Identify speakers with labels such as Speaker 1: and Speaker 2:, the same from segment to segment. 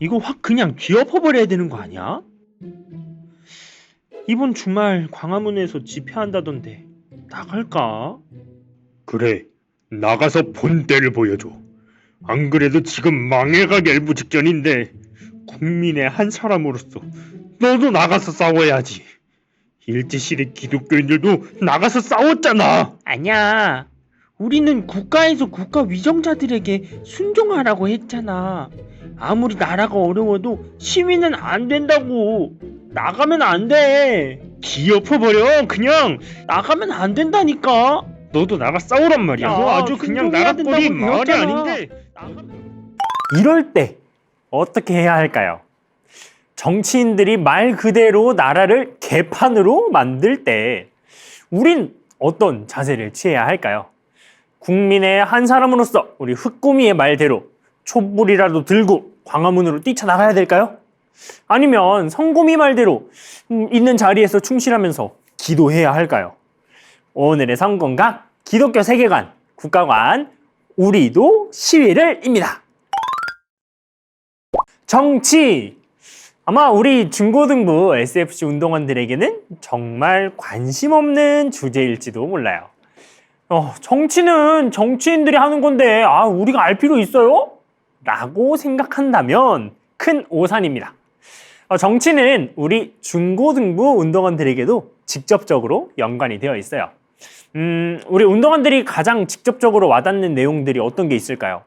Speaker 1: 이거 확 그냥 뒤엎어버려야 되는 거 아니야? 이번 주말 광화문에서 집회한다던데 나갈까?
Speaker 2: 그래, 나가서 본때를 보여줘. 안 그래도 지금 망해가기 일부 직전인데 국민의 한 사람으로서 너도 나가서 싸워야지. 일제시대 기독교인들도 나가서 싸웠잖아.
Speaker 1: 아니야. 우리는 국가에서 국가 위정자들에게 순종하라고 했잖아. 아무리 나라가 어려워도 시위는 안 된다고. 나가면 안 돼.
Speaker 2: 뒤엎어버려, 그냥.
Speaker 1: 나가면 안 된다니까.
Speaker 2: 너도 나가 싸우란 말이야.
Speaker 1: 야,
Speaker 2: 너 아주 그냥 나라뿌리
Speaker 1: 된다고
Speaker 2: 말이
Speaker 1: 배웠잖아.
Speaker 2: 아닌데.
Speaker 3: 이럴 때 어떻게 해야 할까요? 정치인들이 말 그대로 나라를 개판으로 만들 때 우린 어떤 자세를 취해야 할까요? 국민의 한 사람으로서 우리 흑꼬미의 말대로 촛불이라도 들고 광화문으로 뛰쳐나가야 될까요? 아니면 성고미 말대로 음, 있는 자리에서 충실하면서 기도해야 할까요? 오늘의 성공각 기독교 세계관 국가관 우리도 시위를입니다. 정치 아마 우리 중고등부 SFC 운동원들에게는 정말 관심 없는 주제일지도 몰라요. 어, 정치는 정치인들이 하는 건데 아 우리가 알 필요 있어요? 라고 생각한다면 큰 오산입니다. 어, 정치는 우리 중고등부 운동원들에게도 직접적으로 연관이 되어 있어요. 음, 우리 운동원들이 가장 직접적으로 와닿는 내용들이 어떤 게 있을까요?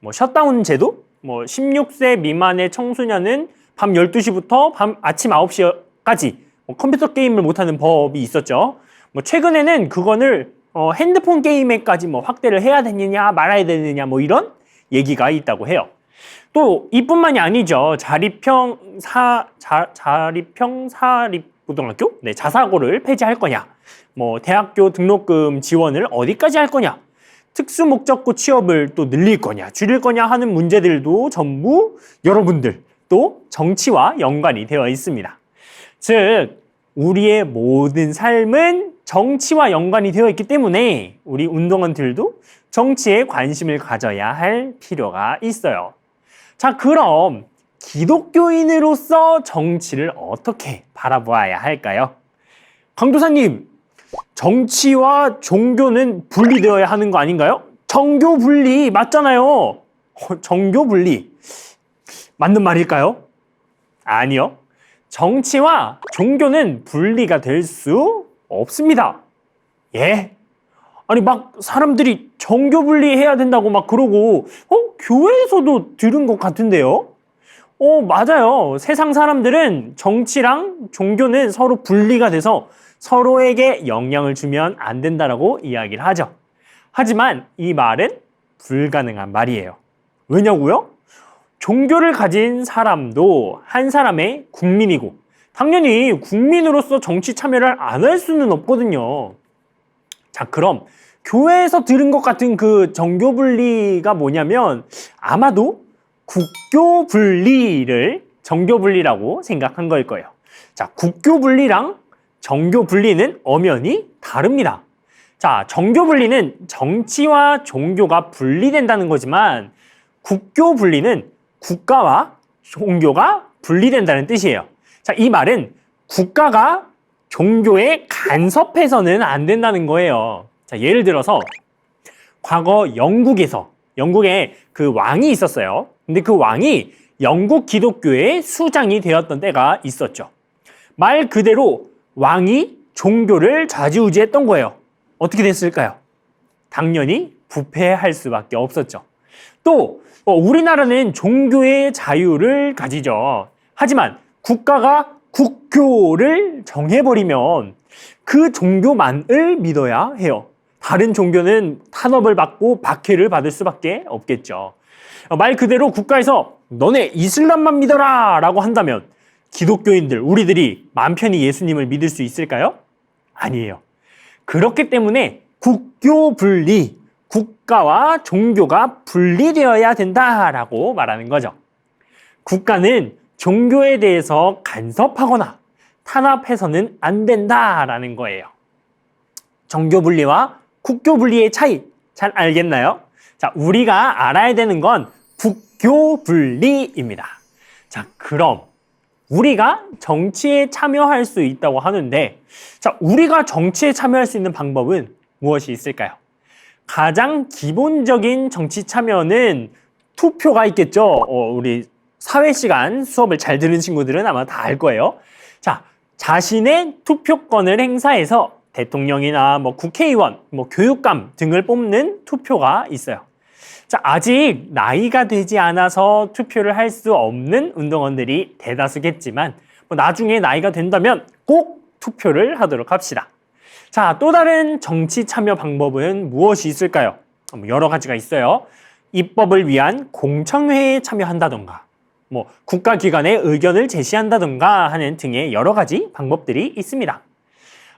Speaker 3: 뭐 셧다운 제도? 뭐 16세 미만의 청소년은 밤 12시부터 밤 아침 9시까지 뭐 컴퓨터 게임을 못하는 법이 있었죠. 뭐 최근에는 그거를 어, 핸드폰 게임에까지 뭐 확대를 해야 되느냐 말아야 되느냐 뭐 이런 얘기가 있다고 해요. 또 이뿐만이 아니죠. 자립형 사 자, 자립형 사립 고등학교 네, 자사고를 폐지할 거냐. 뭐 대학교 등록금 지원을 어디까지 할 거냐. 특수 목적고 취업을 또 늘릴 거냐, 줄일 거냐 하는 문제들도 전부 여러분들 또 정치와 연관이 되어 있습니다. 즉, 우리의 모든 삶은 정치와 연관이 되어 있기 때문에 우리 운동원들도 정치에 관심을 가져야 할 필요가 있어요. 자, 그럼 기독교인으로서 정치를 어떻게 바라보아야 할까요? 강도사님, 정치와 종교는 분리되어야 하는 거 아닌가요? 정교 분리 맞잖아요. 어, 정교 분리 맞는 말일까요? 아니요. 정치와 종교는 분리가 될 수 없습니다. 예. 아니 막 사람들이 정교 분리해야 된다고 막 그러고 어 교회에서도 들은 것 같은데요? 어 맞아요. 세상 사람들은 정치랑 종교는 서로 분리가 돼서 서로에게 영향을 주면 안 된다라고 이야기를 하죠. 하지만 이 말은 불가능한 말이에요. 왜냐고요? 종교를 가진 사람도 한 사람의 국민이고 당연히 국민으로서 정치 참여를 안 할 수는 없거든요. 자, 그럼 교회에서 들은 것 같은 그 정교 분리가 뭐냐면 아마도 국교 분리를 정교 분리라고 생각한 거일 거예요. 자, 국교 분리랑 정교 분리는 엄연히 다릅니다. 자, 정교 분리는 정치와 종교가 분리된다는 거지만 국교 분리는 국가와 종교가 분리된다는 뜻이에요. 자, 이 말은 국가가 종교에 간섭해서는 안 된다는 거예요. 자, 예를 들어서 과거 영국에서 영국에 그 왕이 있었어요. 근데 그 왕이 영국 기독교의 수장이 되었던 때가 있었죠. 말 그대로 왕이 종교를 좌지우지했던 거예요. 어떻게 됐을까요? 당연히 부패할 수밖에 없었죠. 또 어, 우리나라는 종교의 자유를 가지죠. 하지만 국가가 국교를 정해버리면 그 종교만을 믿어야 해요. 다른 종교는 탄압을 받고 박해를 받을 수밖에 없겠죠. 어, 말 그대로 국가에서 너네 이슬람만 믿어라 라고 한다면 기독교인들, 우리들이 맘 편히 예수님을 믿을 수 있을까요? 아니에요. 그렇기 때문에 국교 분리, 국가와 종교가 분리되어야 된다라고 말하는 거죠. 국가는 종교에 대해서 간섭하거나 탄압해서는 안 된다라는 거예요. 정교 분리와 국교 분리의 차이 잘 알겠나요? 자, 우리가 알아야 되는 건 국교 분리입니다. 자, 그럼 우리가 정치에 참여할 수 있다고 하는데, 자, 우리가 정치에 참여할 수 있는 방법은 무엇이 있을까요? 가장 기본적인 정치 참여는 투표가 있겠죠. 어, 우리 사회 시간 수업을 잘 들은 친구들은 아마 다 알 거예요. 자, 자신의 투표권을 행사해서 대통령이나 뭐 국회의원, 뭐 교육감 등을 뽑는 투표가 있어요. 자, 아직 나이가 되지 않아서 투표를 할 수 없는 운동원들이 대다수겠지만 뭐 나중에 나이가 된다면 꼭 투표를 하도록 합시다. 자, 또 다른 정치 참여 방법은 무엇이 있을까요? 뭐 여러 가지가 있어요. 입법을 위한 공청회에 참여한다던가, 뭐 국가기관의 의견을 제시한다던가 하는 등의 여러 가지 방법들이 있습니다.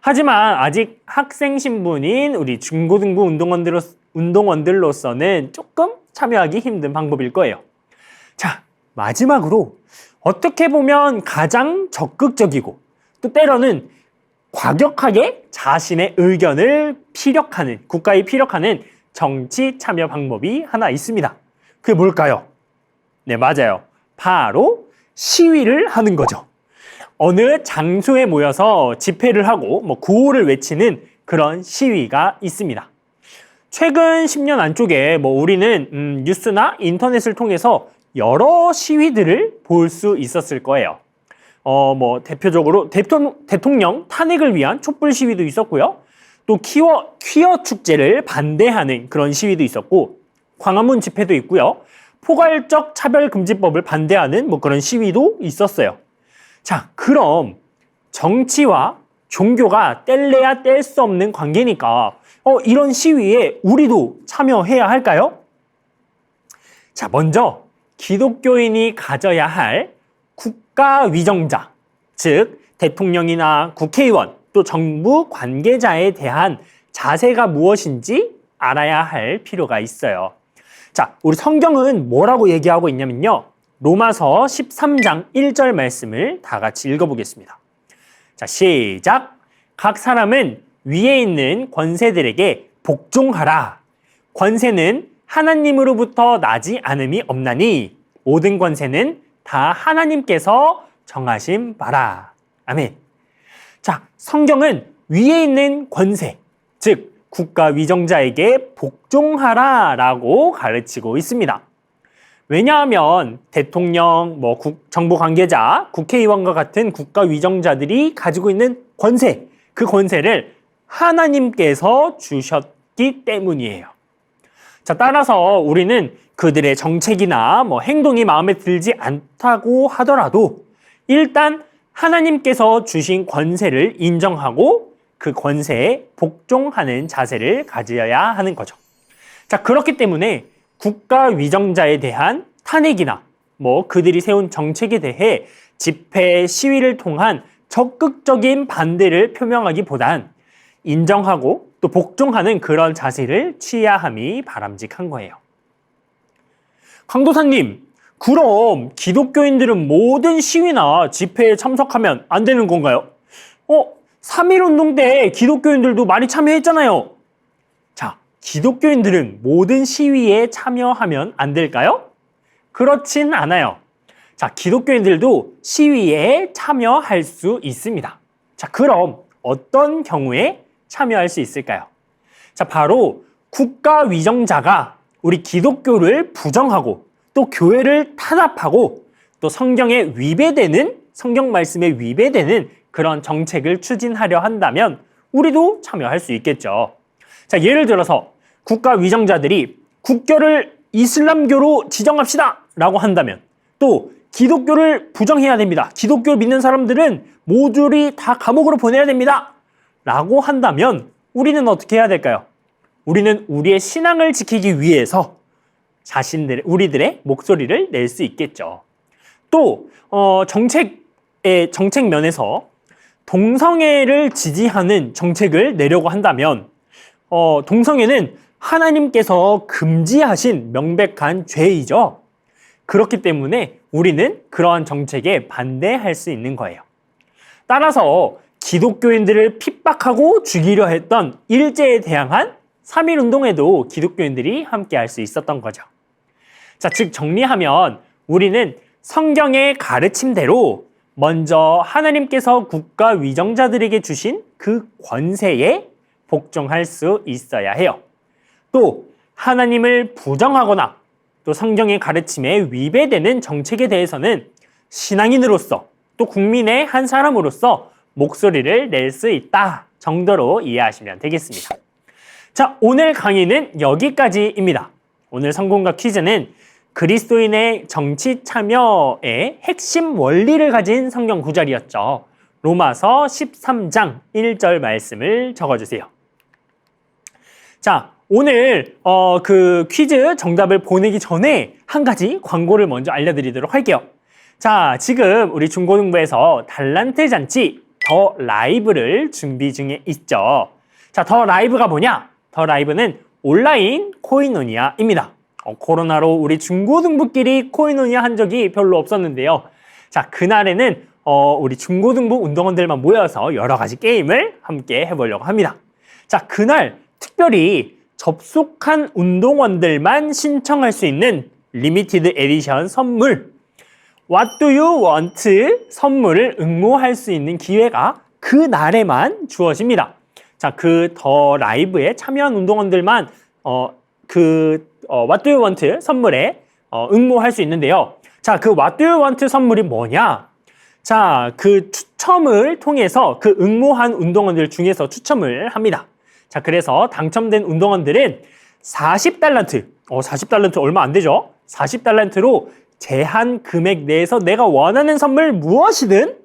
Speaker 3: 하지만 아직 학생 신분인 우리 중고등부 운동원들로, 운동원들로서는 조금 참여하기 힘든 방법일 거예요. 자, 마지막으로 어떻게 보면 가장 적극적이고 또 때로는 과격하게 자신의 의견을 피력하는 국가에 피력하는 정치 참여 방법이 하나 있습니다. 그게 뭘까요? 네, 맞아요. 바로 시위를 하는 거죠. 어느 장소에 모여서 집회를 하고 뭐 구호를 외치는 그런 시위가 있습니다. 최근 10년 안쪽에 뭐 우리는 음, 뉴스나 인터넷을 통해서 여러 시위들을 볼 수 있었을 거예요. 어, 뭐 대표적으로 대통령, 대통령 탄핵을 위한 촛불 시위도 있었고요. 또 퀴어, 퀴어 축제를 반대하는 그런 시위도 있었고 광화문 집회도 있고요. 포괄적 차별금지법을 반대하는 뭐 그런 시위도 있었어요. 자, 그럼 정치와 종교가 뗄래야 뗄 수 없는 관계니까 어, 이런 시위에 우리도 참여해야 할까요? 자, 먼저 기독교인이 가져야 할 국가 위정자, 즉 대통령이나 국회의원 또 정부 관계자에 대한 자세가 무엇인지 알아야 할 필요가 있어요. 자, 우리 성경은 뭐라고 얘기하고 있냐면요. 로마서 13장 1절 말씀을 다 같이 읽어보겠습니다. 자, 시작. 각 사람은 위에 있는 권세들에게 복종하라. 권세는 하나님으로부터 나지 않음이 없나니 모든 권세는 다 하나님께서 정하신 바라. 아멘. 자, 성경은 위에 있는 권세, 즉 국가 위정자에게 복종하라라고 가르치고 있습니다. 왜냐하면 대통령, 뭐 국, 정부 관계자, 국회의원과 같은 국가 위정자들이 가지고 있는 권세, 그 권세를 하나님께서 주셨기 때문이에요. 자, 따라서 우리는 그들의 정책이나 뭐 행동이 마음에 들지 않다고 하더라도 일단 하나님께서 주신 권세를 인정하고 그 권세에 복종하는 자세를 가져야 하는 거죠. 자, 그렇기 때문에 국가 위정자에 대한 탄핵이나 뭐 그들이 세운 정책에 대해 집회 시위를 통한 적극적인 반대를 표명하기보단 인정하고 또 복종하는 그런 자세를 취해야 함이 바람직한 거예요. 강도사님, 그럼 기독교인들은 모든 시위나 집회에 참석하면 안 되는 건가요? 어, 3.1운동 때 기독교인들도 많이 참여했잖아요. 자, 기독교인들은 모든 시위에 참여하면 안 될까요? 그렇진 않아요. 자, 기독교인들도 시위에 참여할 수 있습니다. 자, 그럼 어떤 경우에 참여할 수 있을까요? 자, 바로 국가 위정자가 우리 기독교를 부정하고 또 교회를 탄압하고 또 성경에 위배되는 성경 말씀에 위배되는 그런 정책을 추진하려 한다면 우리도 참여할 수 있겠죠. 자, 예를 들어서 국가 위정자들이 국교를 이슬람교로 지정합시다 라고 한다면 또 기독교를 부정해야 됩니다. 기독교 믿는 사람들은 모두를 다 감옥으로 보내야 됩니다. 라고 한다면 우리는 어떻게 해야 될까요? 우리는 우리의 신앙을 지키기 위해서 자신들, 우리들의 목소리를 낼 수 있겠죠. 또, 어, 정책의, 정책 면에서 동성애를 지지하는 정책을 내려고 한다면 어, 동성애는 하나님께서 금지하신 명백한 죄이죠. 그렇기 때문에 우리는 그러한 정책에 반대할 수 있는 거예요. 따라서 기독교인들을 핍박하고 죽이려 했던 일제에 대항한 3.1 운동에도 기독교인들이 함께 할 수 있었던 거죠. 자, 즉 정리하면 우리는 성경의 가르침대로 먼저 하나님께서 국가 위정자들에게 주신 그 권세에 복종할 수 있어야 해요. 또 하나님을 부정하거나 또 성경의 가르침에 위배되는 정책에 대해서는 신앙인으로서 또 국민의 한 사람으로서 목소리를 낼 수 있다 정도로 이해하시면 되겠습니다. 자, 오늘 강의는 여기까지입니다. 오늘 성공과 퀴즈는 그리스도인의 정치 참여의 핵심 원리를 가진 성경 구절이었죠. 로마서 13장 1절 말씀을 적어주세요. 자, 오늘 어, 그 퀴즈 정답을 보내기 전에 한 가지 광고를 먼저 알려드리도록 할게요. 자, 지금 우리 중고등부에서 달란트 잔치 더 라이브를 준비 중에 있죠. 자, 더 라이브가 뭐냐? 더 라이브는 온라인 코이노니아입니다. 어, 코로나로 우리 중고등부끼리 코이노니아 한 적이 별로 없었는데요. 자, 그날에는 어, 우리 중고등부 운동원들만 모여서 여러 가지 게임을 함께 해보려고 합니다. 자, 그날 특별히 접속한 운동원들만 신청할 수 있는 리미티드 에디션 선물 What do you want? 선물을 응모할 수 있는 기회가 그 날에만 주어집니다. 자, 그 더 라이브에 참여한 운동원들만 어, 그 어, What do you want? 선물에 어, 응모할 수 있는데요. 자, 그 What do you want? 선물이 뭐냐? 자, 그 추첨을 통해서 그 응모한 운동원들 중에서 추첨을 합니다. 자, 그래서 당첨된 운동원들은 40달란트, 어, 40달란트 얼마 안 되죠? 40달란트로 제한 금액 내에서 내가 원하는 선물 무엇이든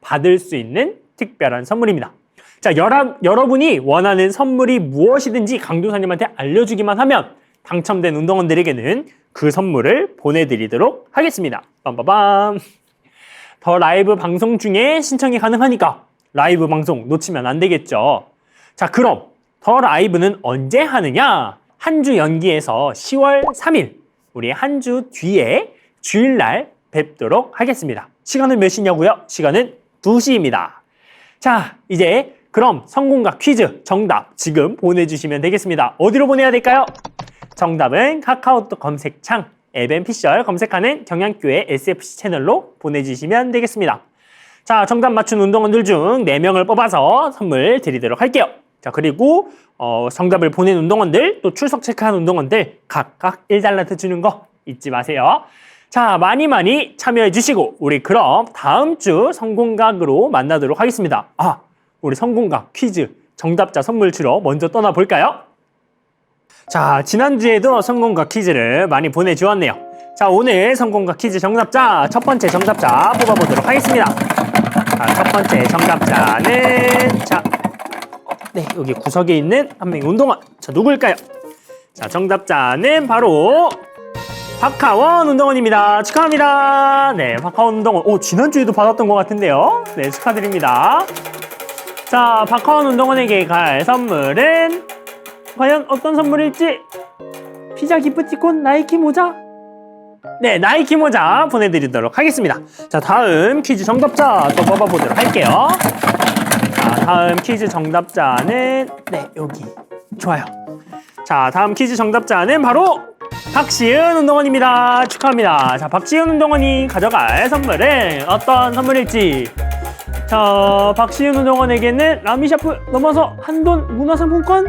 Speaker 3: 받을 수 있는 특별한 선물입니다. 자, 여러, 여러분이 원하는 선물이 무엇이든지 강도사님한테 알려주기만 하면 당첨된 운동원들에게는 그 선물을 보내드리도록 하겠습니다. 빰빠밤. 더 라이브 방송 중에 신청이 가능하니까 라이브 방송 놓치면 안 되겠죠. 자, 그럼 더 라이브는 언제 하느냐? 한 주 연기해서 10월 3일, 우리 한 주 뒤에 주일날 뵙도록 하겠습니다. 시간은 몇 시냐고요? 시간은 2시입니다. 자, 이제 그럼 성공과 퀴즈 정답 지금 보내주시면 되겠습니다. 어디로 보내야 될까요? 정답은 카카오톡 검색창 에벤피셜 검색하는 경양교회 SFC 채널로 보내주시면 되겠습니다. 자, 정답 맞춘 운동원들 중 4명을 뽑아서 선물 드리도록 할게요. 자, 그리고 어, 정답을 보낸 운동원들, 또 출석 체크한 운동원들 각각 1달러트 주는 거 잊지 마세요. 자, 많이 많이 참여해 주시고 우리 그럼 다음 주 성공각으로 만나도록 하겠습니다. 아, 우리 성공각 퀴즈 정답자 선물 주러 먼저 떠나 볼까요? 자, 지난주에도 성공각 퀴즈를 많이 보내주었네요. 자, 오늘 성공각 퀴즈 정답자 첫 번째 정답자 뽑아보도록 하겠습니다. 자, 첫 번째 정답자는 자, 어, 네, 여기 구석에 있는 한 명의 운동원. 자, 누구일까요? 자, 정답자는 바로 박하원 운동원입니다. 축하합니다. 네, 박하원 운동원. 오, 지난주에도 받았던 것 같은데요. 네, 축하드립니다. 자, 박하원 운동원에게 갈 선물은 과연 어떤 선물일지 피자 기프티콘 나이키 모자 네 나이키 모자 보내드리도록 하겠습니다 자 다음 퀴즈 정답자 또 뽑아보도록 할게요 자 다음 퀴즈 정답자는 네 여기 좋아요 자 다음 퀴즈 정답자는 바로 박시은 운동원입니다 축하합니다 자 박시은 운동원이 가져갈 선물은 어떤 선물일지 자 박시은 운동원에게는 라미샤프 넘어서 한돈 문화상품권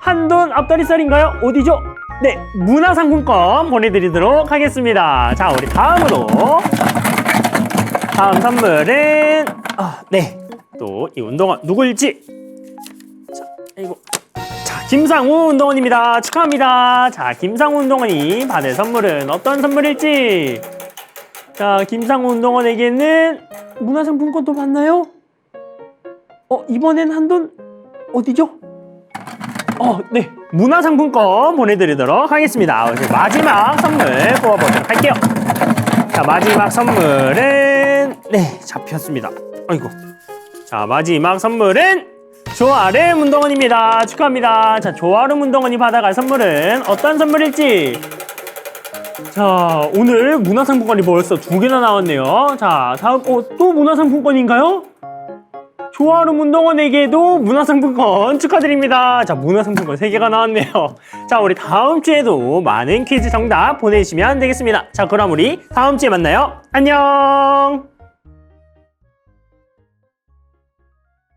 Speaker 3: 한돈 앞다리살인가요? 어디죠? 네, 문화상품권 보내드리도록 하겠습니다. 자, 우리 다음으로 다음 선물은 아, 네, 또 이 운동원 누구일지 자, 이거 자, 김상우 운동원입니다. 축하합니다. 자, 김상우 운동원이 받을 선물은 어떤 선물일지 자, 김상우 운동원에게는 문화상품권도 받나요? 어, 이번엔 한돈 어디죠? 어, 네. 문화상품권 보내드리도록 하겠습니다. 이제 마지막 선물 뽑아보도록 할게요. 자, 마지막 선물은, 네, 잡혔습니다. 아이고. 자, 마지막 선물은 조아름 운동원입니다. 축하합니다. 자, 조아름 운동원이 받아갈 선물은 어떤 선물일지. 자, 오늘 문화상품권이 벌써 두 개나 나왔네요. 자, 다음, 어, 또 문화상품권인가요? 조아름 운동원에게도 문화상품권 축하드립니다. 자, 문화상품권 세개가 나왔네요. 자, 우리 다음 주에도 많은 퀴즈 정답 보내주시면 되겠습니다. 자, 그럼 우리 다음 주에 만나요. 안녕!